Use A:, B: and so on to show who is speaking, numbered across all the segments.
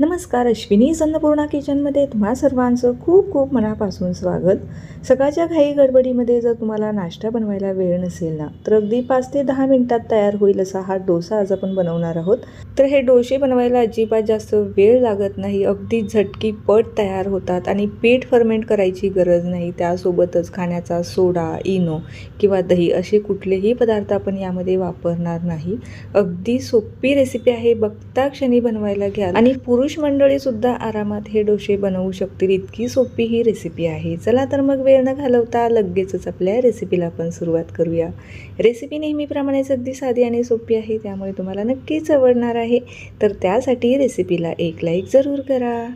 A: नमस्कार अश्विनी अन्नपूर्णा किचनमध्ये तुम्हा सर्वांचं खूप खूप मनापासून स्वागत. सकाळच्या घाई गडबडीमध्ये जर तुम्हाला नाश्ता बनवायला वेळ नसेल ना तर अगदी पाच ते दहा मिनिटात तयार होईल असा हा डोसा आज आपण बनवणार आहोत. तर हे डोसे बनवायला अजिबात जास्त वेळ लागत नाही अगदी झटकी पट तयार होतात आणि पीठ फर्मेंट करायची गरज नाही. त्यासोबतच खाण्याचा सोडा इनो किंवा दही असे कुठलेही पदार्थ आपण यामध्ये वापरणार नाही. अगदी सोपी रेसिपी आहे बघता क्षणी बनवायला घ्या आणि पुरुष मंडळीसुद्धा आरामात हे डोसे बनवू शकतील. इतकी सोपी ही रेसिपी आहे. चला तर मग वेळ न घालवता लगेचच आपल्या रेसिपीला आपण सुरुवात करूया. रेसिपी नेहमीप्रमाणेच अगदी साधी आणि सोपी आहे त्यामुळे तुम्हाला नक्कीच आवडणार आहे. तर त्यासाठी रेसिपीला एक लाईक जरूर करा.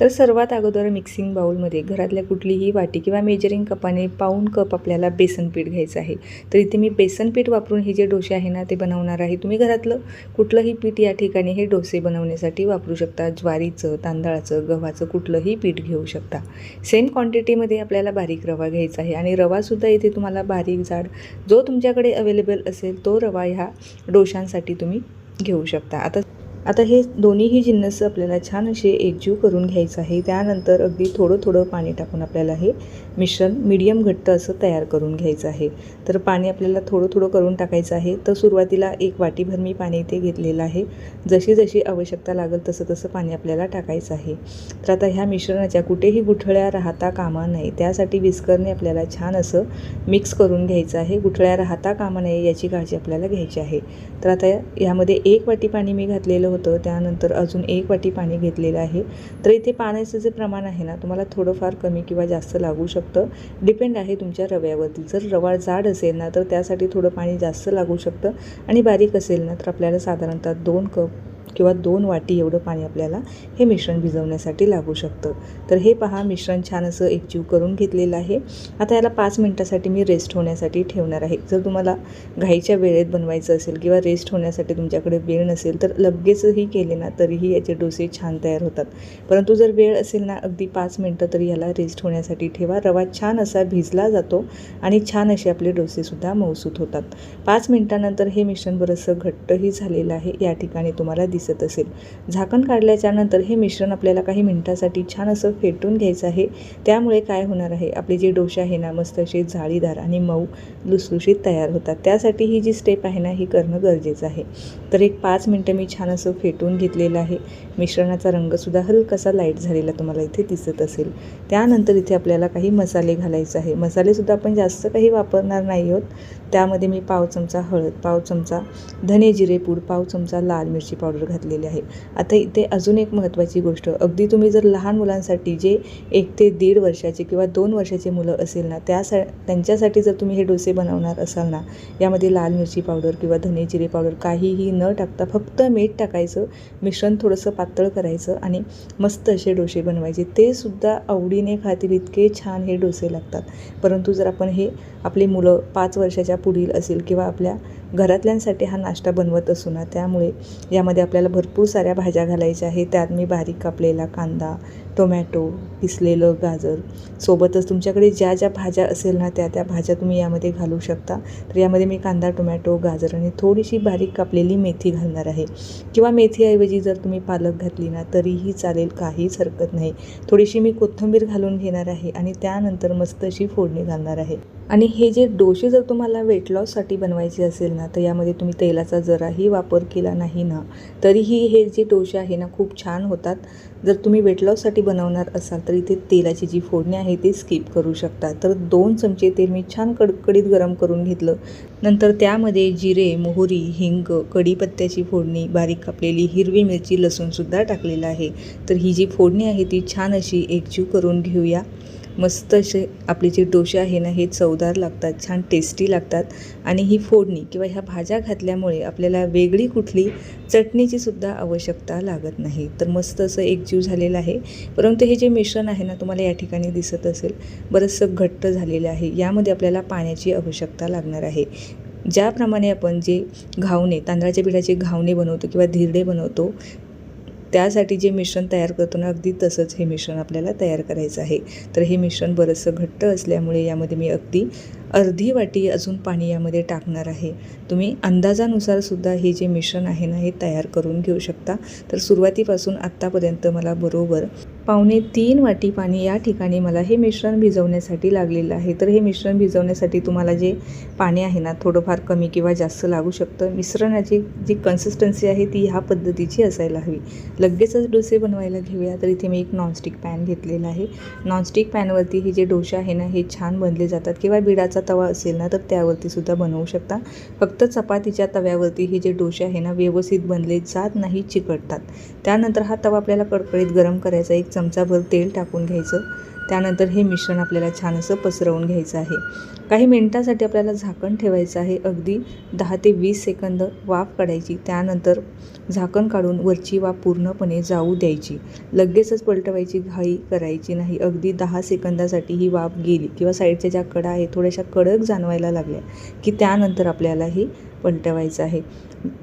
A: तर सर्वात अगोदर मिक्सिंग बाऊलमध्ये घरातल्या कुठलीही वाटी किंवा मेजरिंग कपाने पाऊण कप आपल्याला बेसन पीठ घ्यायचं आहे. तर इथे मी बेसन पीठ वापरून हे जे डोसे आहे ना ते बनवणार आहे. तुम्ही घरातलं कुठलंही पीठ या ठिकाणी हे डोसे बनवण्यासाठी वापरू शकता. ज्वारीचं तांदळाचं गव्हाचं कुठलंही पीठ घेऊ शकता. सेम क्वांटिटीमध्ये आपल्याला बारीक रवा घ्यायचा आहे आणि रवासुद्धा इथे तुम्हाला बारीक जाड जो तुमच्याकडे अवेलेबल असेल तो रवा ह्या डोशांसाठी तुम्ही घेऊ शकता. आता आता हे दोन्हीही जिन्नस आपल्याला छान असे एकजीव करून घ्यायचं आहे. त्यानंतर अगदी थोडं थोडं पाणी टाकून आपल्याला हे मिश्रण मीडियम घट्ट असं तयार करून घ्यायचं आहे. तर पाणी आपल्याला थोडं थोडं करून टाकायचं आहे. तर सुरुवातीला एक वाटीभर मी पाणी इथे घेतलेलं आहे. जशी जशी आवश्यकता लागेल तसं तसं पाणी आपल्याला टाकायचं आहे. तर आता ह्या मिश्रणाच्या कुठेही गुठळ्या राहता कामा नये. त्यासाठी विस्करने आपल्याला छान असं मिक्स करून घ्यायचं आहे. गुठळ्या राहता कामा नये याची काळजी आपल्याला घ्यायची आहे. तर आता यामध्ये एक वाटी पाणी मी घातलेलं होतं त्यानंतर अजून एक वाटी पाणी घेतलेलं आहे. तर इथे पाण्याचं जे प्रमाण आहे ना तुम्हाला थोडंफार कमी किंवा जास्त लागू शकतं. डिपेंड आहे तुमच्या रव्यावरती. जर रवा जाड असेल ना तर त्यासाठी थोडं पाणी जास्त लागू शकतं आणि बारीक असेल ना तर आपल्याला साधारणतः दोन कप किंवा दोन वाटी एवढं पाणी आपल्याला हे मिश्रण भिजवण्यासाठी लागू शकतं. तर हे पहा मिश्रण छान असं एकजीव करून घेतलेलं आहे. आता याला पाच मिनटासाठी मी रेस्ट होण्यासाठी ठेवणार आहे. जर तुम्हाला घाईच्या वेळेत बनवायचं असेल किंवा रेस्ट होण्यासाठी तुमच्याकडे वेळ नसेल तर लगेचही केले ना तरीही याचे डोसे छान तयार होतात. परंतु जर वेळ असेल ना अगदी पाच मिनटं तरी याला रेस्ट होण्यासाठी ठेवा. रवा छान असा भिजला जातो आणि छान असे आपले डोसेसुद्धा मौसूत होतात. पाच मिनटानंतर हे मिश्रण बरंचसं घट्टही झालेलं आहे. या ठिकाणी तुम्हाला दिसत असेल. झाकण काढल्याच्यानंतर हे मिश्रण आपल्याला काही मिनटासाठी छान असं फेटून घ्यायचं आहे. त्यामुळे काय होणार आहे? आपले जे डोसे आहे ना मस्त असे जाळीदार आणि मऊ लुसलुशीत तयार होतात. त्यासाठी ही जी स्टेप आहे ना ही करणं गरजेचं आहे. तर एक पाच मिनटं मी छान असं फेटून घेतलेलं आहे. मिश्रणाचा रंगसुद्धा हलकासा लाइट झालेला तुम्हाला इथे दिसत असेल. त्यानंतर इथे आपल्याला काही मसाले घालायचे आहे. मसालेसुद्धा आपण जास्त काही वापरणार नाही आहोत. त्यामध्ये मी पाव चमचा हळद पाव चमचा धने जिरे पूड पाव चमचा लाल मिरची पावडर घातलेली आहे. आता इथे अजून एक महत्त्वाची गोष्ट. अगदी तुम्ही जर लहान मुलांसाठी जे एक ते दीड वर्षाचे किंवा दोन वर्षाचे मुलं असेल ना त्यासा त्यांच्यासाठी जर तुम्ही हे डोसे बनवणार असाल ना यामध्ये लाल मिरची पावडर किंवा धने जिरे पावडर काहीही न टाकता फक्त मीठ टाकायचं मिश्रण थोडंसं पातळ करायचं आणि मस्त असे डोसे बनवायचे. ते सुद्धा आवडीने खातील इतके छान हे डोसे लागतात. परंतु जर आपण हे आपली मुलं पाच वर्षाच्या पुढील असेल किंवा आपल्या घरातल्यांसाठी हा नाश्ता बनवत असू ना त्यामुळे यामध्ये आपल्याला भरपूर साऱ्या भाज्या घालायच्या आहे त्यात मी बारीक कापलेला कांदा टोमॅटो किसलेलं गाजर. सोबतच तुमच्याकडे ज्या ज्या भाज्या असेल ना त्या त्या भाज्या तुम्ही यामध्ये घालू शकता. तर यामध्ये मी कांदा टोमॅटो गाजर आणि थोडीशी बारीक कापलेली मेथी घालणार आहे. किंवा मेथीऐवजी जर तुम्ही पालक घातली ना तरीही चालेल काहीच हरकत नाही. थोडीशी मी कोथिंबीर घालून घेणार आहे आणि त्यानंतर मस्त अशी फोडणी घालणार आहे. आणि हे जे डोसे जर तुम्हाला वेट लॉससाठी बनवायचे असेल ना तर यामध्ये तुम्ही तेलाचा जराही वापर केला नाही ना तरीही हे जे डोसे आहे ना खूप छान होतात. जर तुम्ही वेट लॉससाठी बनवणार असाल तर इथे तेलाची जी फोडणी आहे ती स्किप करू शकता. तर दोन चमचे तेल मी छान कडकडीत गरम करून घेतलं. नंतर त्यामध्ये जिरे मोहरी हिंग कढीपत्त्याची फोडणी बारीक कापलेली हिरवी मिरची लसूणसुद्धा टाकलेलं आहे. तर ही जी फोडणी आहे ती छान अशी एकजीव करून घेऊया. मस्त असे आपले जे डोसे आहे ना हे चवदार लागतात छान टेस्टी लागतात. आणि ही फोडणी किंवा ह्या भाज्या घातल्यामुळे आपल्याला वेगळी कुठली चटणीची सुद्धा आवश्यकता लागत नाही. तर मस्त असं एकजीव झालेलं आहे. परंतु हे जे मिश्रण आहे ना तुम्हाला या ठिकाणी दिसत असेल बरंचसं घट्ट झालेलं आहे. यामध्ये आपल्याला पाण्याची आवश्यकता लागणार आहे. ज्याप्रमाणे आपण जे घावणे तांदळाच्या पिठाचे घावणे बनवतो किंवा धिरडे बनवतो त्यासाठी जे मिश्रण तयार करतो ना अगदी तसंच हे मिश्रण आपल्याला तयार करायचं आहे. तर हे मिश्रण बरंचसं घट्ट असल्यामुळे यामध्ये मी अगदी अर्धी वाटी अजून पाणी यामध्ये टाकणार आहे. तुम्ही अंदाजानुसार सुद्धा हे जे मिश्रण आहे ना हे तयार करून घेऊ शकता. तर सुरुवातीपासून आत्तापर्यंत मला बरोबर पावणे तीन वाटी पाणी या ठिकाणी मला हे मिश्रण भिजवण्यासाठी लागलेलं आहे. तर हे मिश्रण भिजवण्यासाठी तुम्हाला जे पाणी आहे ना थोडंफार कमी किंवा जास्त लागू शकतं. मिश्रणाची जी कन्सिस्टन्सी आहे ती ह्या पद्धतीची असायला हवी. लगेचच डोसे बनवायला घेऊया. तर इथे मी एक नॉनस्टिक पॅन घेतलेला आहे. नॉनस्टिक पॅनवरती हे जे डोसे आहे ना हे छान बनले जातात. किंवा बिडाचा तवा असेल ना तर त्यावरती सुद्धा बनवू शकता. फक्त चपातीच्या तव्यावरती हे जे डोसे आहे ना व्यवस्थित बनले जात नाही चिकटतात. त्यानंतर हा तवा आपल्याला कडकडीत गरम करायचा एक चमचाभर तेल टाकून घ्यायचं. त्यानंतर हे मिश्रण आपल्याला छान असं पसरवून घ्यायचं आहे. काही मिनटासाठी आपल्याला झाकण ठेवायचं आहे. अगदी दहा ते वीस सेकंद वाफ काढायची. त्यानंतर झाकण काढून वरची वाफ पूर्णपणे जाऊ द्यायची. लगेचच पलटवायची घाई करायची नाही. अगदी दहा सेकंदासाठी ही वाफ गेली किंवा साईडच्या ज्या कडा आहे थोड्याशा कडक जाणवायला लागल्या की त्यानंतर आपल्याला हे पलटवायचं आहे.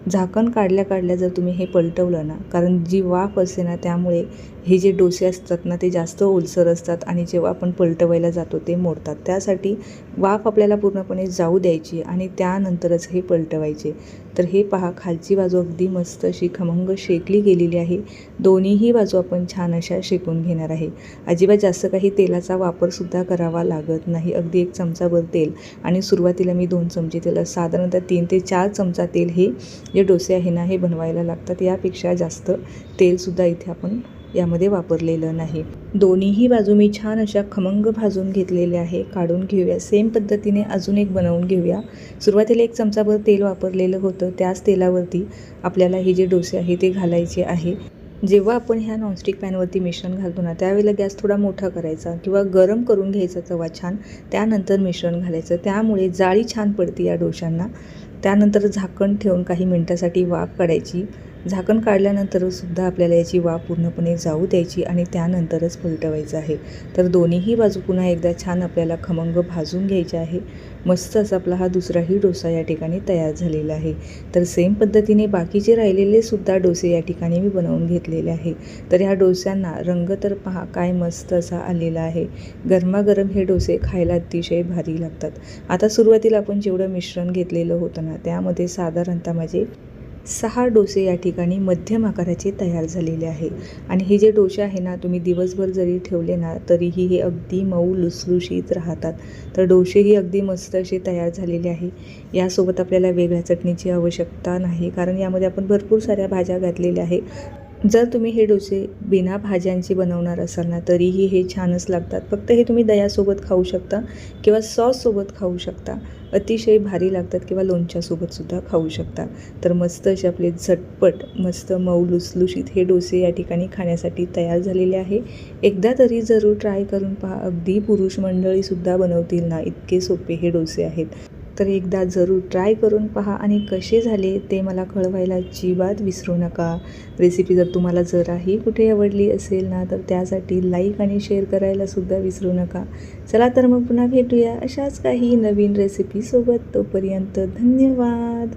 A: झाकण काढल्या काढल्या जर तुम्ही हे पलटवलं ना कारण जी वाफ असते ना त्यामुळे हे जे डोसे असतात ना ते जास्त ओलसर असतात आणि जेव्हा आपण पलटवायला जातो ते मोडतात. त्यासाठी वाफ आपल्याला पूर्णपणे जाऊ द्यायची आणि त्यानंतरच हे पलटवायचे. तर हे पहा खालची बाजू अगदी मस्त अशी खमंग शेकली गेलेली आहे. दोन्हीही बाजू आपण छान अशा शेकून घेणार आहे. अजिबात जास्त काही तेलाचा वापरसुद्धा करावा लागत नाही. अगदी एक चमचाभर तेल आणि सुरुवातीला मी दोन चमचे तेल साधारणतः तीन ते चार चमचा तेल हे जे डोसे आहे ना हे बनवायला लागतात. यापेक्षा जास्त तेलसुद्धा इथे आपण यामध्ये वापरलेलं नाही. दोन्हीही बाजू मी छान अशा खमंग भाजून घेतलेल्या आहे. काढून घेऊया. सेम पद्धतीने अजून एक बनवून घेऊया. सुरुवातीला एक चमचाभर तेल वापरलेलं होतं. त्याच तेलावरती आपल्याला हे जे डोसे आहे ते घालायचे आहे. जेव्हा आपण ह्या नॉनस्टिक पॅनवरती मिश्रण घालतो ना त्यावेळेला गॅस थोडा मोठा करायचा किंवा गरम करून घ्यायचा तवा छान. त्यानंतर मिश्रण घालायचं. त्यामुळे जाळी छान पडते या डोशांना त्यानंतर झाकण ठेवून काही मिनटासाठी वाफ काढायची. झाकण काढल्यानंतर सुद्धा आपल्याला याची वाफ पूर्णपणे जाऊ द्यायची आणि त्यानंतरच पलटवायचं आहे. तर दोन्हीही बाजू पुन्हा एकदा छान आपल्याला खमंग भाजून घ्यायचे आहे. मस्त असा आपला हा दुसराही डोसा या ठिकाणी तयार झालेला आहे. तर सेम पद्धतीने बाकीचे राहिलेले सुद्धा डोसे या ठिकाणी मी बनवून घेतलेले आहे. तर ह्या डोस्यांना रंग तर पहा काय मस्त असा आलेला आहे. गरमागरम हे डोसे खायला अतिशय भारी लागतात. आता सुरुवातीला आपण जेवढं मिश्रण घेतलेलं होतं ना त्यामध्ये साधारणतः माझे सहा डोसे या ठिकाणी मध्यम आकाराचे तयार झालेले आहे. आणि हे जे डोसे आहे ना तुम्ही दिवसभर जरी ठेवले ना तरीही हे अगदी मऊ लुसलुशीत राहतात. तर डोसेही अगदी मस्त असे तयार झालेले आहे. यासोबत आपल्याला वेगळ्या चटणीची आवश्यकता नाही कारण यामध्ये आपण भरपूर साऱ्या भाज्या घातलेल्या आहे जर तुम्ही हे डोसे बिना भाज्यांचे बनवणार असाल ना तरीही हे छानच लागतात. फक्त हे तुम्ही दह्यासोबत खाऊ शकता किंवा सॉससोबत खाऊ शकता. अतिशय भारी लागतात किंवा लोणच्यासोबतसुद्धा खाऊ शकता. तर मस्त असे आपले झटपट मस्त मऊ लुसलुशीत हे डोसे या ठिकाणी खाण्यासाठी तयार झालेले आहे. एकदा तरी जरूर ट्राय करून पहा. अगदी पुरुष मंडळीसुद्धा बनवतील ना इतके सोपे हे डोसे आहेत. तर एकदा जरूर ट्राय करून पहा आणि कसे झाले ते मला कळवायला अजिबात विसरू नका. रेसिपी जर तुम्हाला जराही कुठे आवडली असेल ना तर त्यासाठी लाईक आणि शेअर करायला सुद्धा विसरू नका. चला तर मग पुन्हा भेटूया अशाच काही नवीन रेसिपीसोबत तोपर्यंत धन्यवाद!